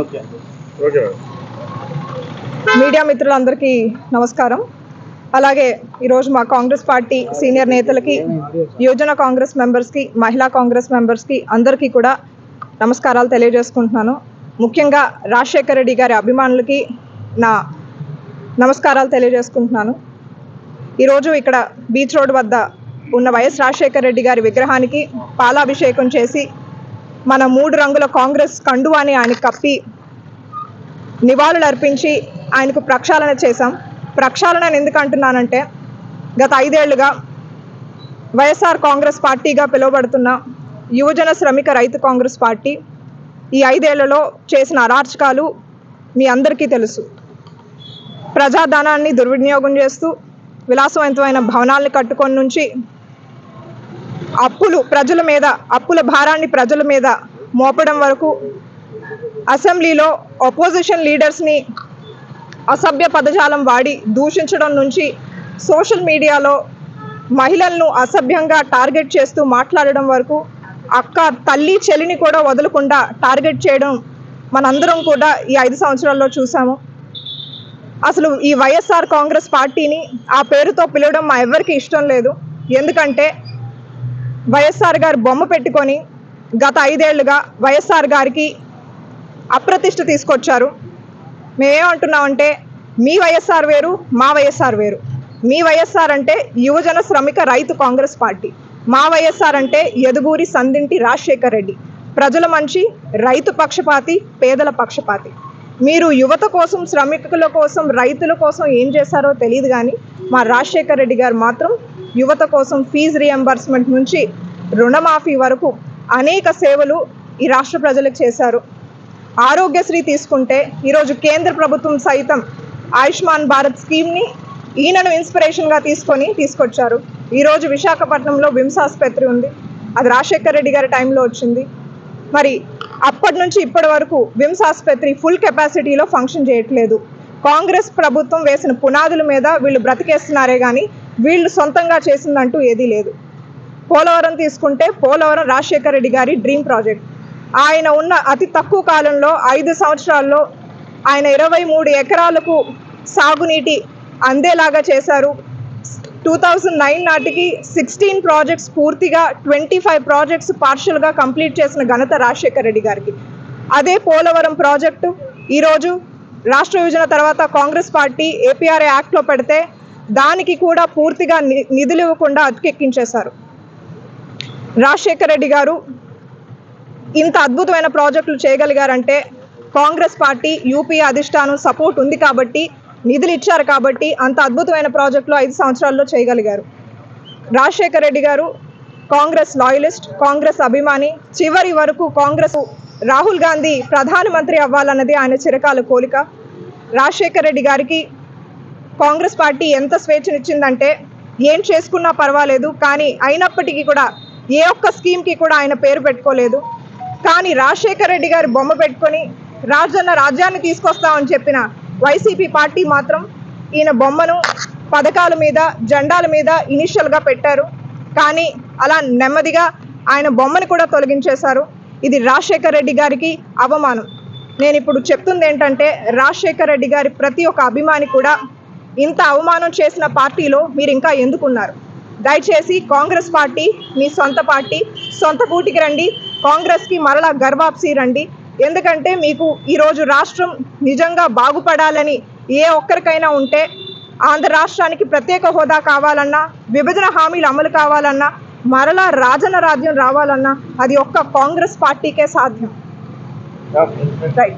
Okay okay media మిత్రులందరికీ నమస్కారం. అలాగే ఈరోజు మా కాంగ్రెస్ పార్టీ సీనియర్ నేతలకి యువజన కాంగ్రెస్ మెంబర్స్కి మహిళా కాంగ్రెస్ మెంబర్స్కి అందరికీ కూడా నమస్కారాలు తెలియజేసుకుంటున్నాను. ముఖ్యంగా రాజశేఖర రెడ్డి గారి అభిమానులకి నా నమస్కారాలు తెలియజేసుకుంటున్నాను. ఈరోజు ఇక్కడ బీచ్ రోడ్ వద్ద ఉన్న వైఎస్ రాజశేఖర రెడ్డి గారి విగ్రహానికి పాలాభిషేకం చేసి మన మూడు రంగుల కాంగ్రెస్ కండువాని ఆయన కప్పి నివాళులు అర్పించి ఆయనకు ప్రక్షాళన చేశాం. ప్రక్షాళన ఎందుకు అంటున్నానంటే గత ఐదేళ్ళుగా వైఎస్ఆర్ కాంగ్రెస్ పార్టీగా పిలువబడుతున్న యువజన శ్రమిక రైతు కాంగ్రెస్ పార్టీ ఈ ఐదేళ్ళలో చేసిన అరాచకాలు మీ అందరికీ తెలుసు. ప్రజాధనాన్ని దుర్వినియోగం చేస్తూ విలాసవంతమైన భవనాల్ని కట్టుకొని నుంచి అప్పులు ప్రజల మీద అప్పుల భారాన్ని ప్రజల మీద మోపడం వరకు అసెంబ్లీలో అపోజిషన్ లీడర్స్ని అసభ్య పదజాలం వాడి దూషించడం నుంచి సోషల్ మీడియాలో మహిళలను అసభ్యంగా టార్గెట్ చేస్తూ మాట్లాడడం వరకు అక్క తల్లి చెలిని కూడా వదలకుండా టార్గెట్ చేయడం మనందరం కూడా ఈ ఐదు సంవత్సరాల్లో చూసాము. అసలు ఈ వైఎస్ఆర్ కాంగ్రెస్ పార్టీని ఆ పేరుతో పిలవడం మా ఎవరికి ఇష్టం లేదు. ఎందుకంటే వైఎస్ఆర్ గారు బొమ్మ పెట్టుకొని గత ఐదేళ్ళుగా వైఎస్ఆర్ గారికి అప్రతిష్ట తీసుకొచ్చారు. మేమేమంటున్నామంటే మీ వైఎస్ఆర్ వేరు మా వైఎస్ఆర్ వేరు. మీ వైఎస్ఆర్ అంటే యువజన శ్రమిక రైతు కాంగ్రెస్ పార్టీ. మా వైఎస్ఆర్ అంటే యదుగూరి సందింటి రాజశేఖర్ రెడ్డి. ప్రజల మంచి రైతు పక్షపాతి పేదల పక్షపాతి. మీరు యువత కోసం శ్రమికుల కోసం రైతుల కోసం ఏం చేశారో తెలియదు కానీ మా రాజశేఖర్ రెడ్డి గారు మాత్రం యువత కోసం ఫీజు రియంబర్స్మెంట్ నుంచి రుణమాఫీ వరకు అనేక సేవలు ఈ రాష్ట్ర ప్రజలకు చేశారు. ఆరోగ్యశ్రీ తీసుకుంటే ఈరోజు కేంద్ర ప్రభుత్వం సైతం ఆయుష్మాన్ భారత్ స్కీమ్ని ఈయనను ఇన్స్పిరేషన్గా తీసుకొని తీసుకొచ్చారు. ఈరోజు విశాఖపట్నంలో విమ్స్ ఆసుపత్రి ఉంది. అది రాజశేఖర్ రెడ్డి గారి టైంలో వచ్చింది. మరి అప్పటి నుంచి ఇప్పటి వరకు విమ్స్ ఆసుపత్రి ఫుల్ కెపాసిటీలో ఫంక్షన్ చేయట్లేదు. కాంగ్రెస్ ప్రభుత్వం వేసిన పునాదుల మీద వీళ్ళు బ్రతికేస్తున్నారే కానీ వీళ్ళు సొంతంగా చేసిందంటూ ఏదీ లేదు. పోలవరం తీసుకుంటే పోలవరం రాజశేఖర రెడ్డి గారి డ్రీమ్ ప్రాజెక్ట్. ఆయన ఉన్న అతి తక్కువ కాలంలో ఐదు సంవత్సరాల్లో ఆయన ఇరవై మూడు ఎకరాలకు సాగునీటి అందేలాగా చేశారు. టూ థౌజండ్ నైన్ నాటికి సిక్స్టీన్ ప్రాజెక్ట్స్ పూర్తిగా ట్వంటీ ఫైవ్ ప్రాజెక్ట్స్ పార్షియల్గా కంప్లీట్ చేసిన ఘనత రాజశేఖర రెడ్డి గారికి. అదే పోలవరం ప్రాజెక్టు. ఈరోజు రాష్ట్ర విభజన తర్వాత కాంగ్రెస్ పార్టీ ఏపీఆర్ఏ యాక్ట్లో పెడితే దానికి కూడా పూర్తిగా ని- నిధులు ఇవ్వకుండా అతికెక్కించేశారు. రాజశేఖర రెడ్డి గారు ఇంత అద్భుతమైన ప్రాజెక్టులు చేయగలిగారంటే కాంగ్రెస్ పార్టీ యూపీ అధిష్టానం సపోర్ట్ ఉంది కాబట్టి నిధులు ఇచ్చారు కాబట్టి అంత అద్భుతమైన ప్రాజెక్టులు ఐదు సంవత్సరాల్లో చేయగలిగారు. రాజశేఖర రెడ్డి గారు కాంగ్రెస్ లాయలిస్ట్ కాంగ్రెస్ అభిమాని చివరి వరకు కాంగ్రెస్ రాహుల్ గాంధీ ప్రధానమంత్రి అవ్వాలన్నది ఆయన చిరకాల కోరిక. రాజశేఖర రెడ్డి గారికి కాంగ్రెస్ పార్టీ ఎంత స్వేచ్ఛనిచ్చిందంటే ఏం చేసుకున్నా పర్వాలేదు కానీ అయినప్పటికీ కూడా ఏ ఒక్క స్కీమ్కి కూడా ఆయన పేరు పెట్టుకోలేదు. కానీ రాజశేఖర రెడ్డి గారి బొమ్మ పెట్టుకొని రాజన్న రాజ్యాన్ని తీసుకొస్తామని చెప్పిన వైసీపీ పార్టీ మాత్రం ఈయన బొమ్మను పథకాల మీద జెండాల మీద ఇనిషియల్గా పెట్టారు. కానీ అలా నెమ్మదిగా ఆయన బొమ్మను కూడా తొలగించేశారు. ఇది రాజశేఖర రెడ్డి గారికి అవమానం. నేను ఇప్పుడు చెప్తుంది ఏంటంటే రాజశేఖర రెడ్డి గారి ప్రతి ఒక్క అభిమాని కూడా ఇంత అవమానం చేసిన పార్టీలో మీరు ఇంకా ఎందుకున్నారు? దయచేసి కాంగ్రెస్ పార్టీ మీ సొంత పార్టీ సొంత కూటికి రండి. కాంగ్రెస్కి మరలా గర్వాప్సి రండి. ఎందుకంటే మీకు ఈరోజు రాష్ట్రం నిజంగా బాగుపడాలని ఏ ఒక్కరికైనా ఉంటే ఆంధ్ర రాష్ట్రానికి ప్రత్యేక హోదా కావాలన్నా విభజన హామీలు అమలు కావాలన్నా మరలా రాజన రాజ్యం రావాలన్నా అది ఒక్క కాంగ్రెస్ పార్టీకే సాధ్యం. రైట్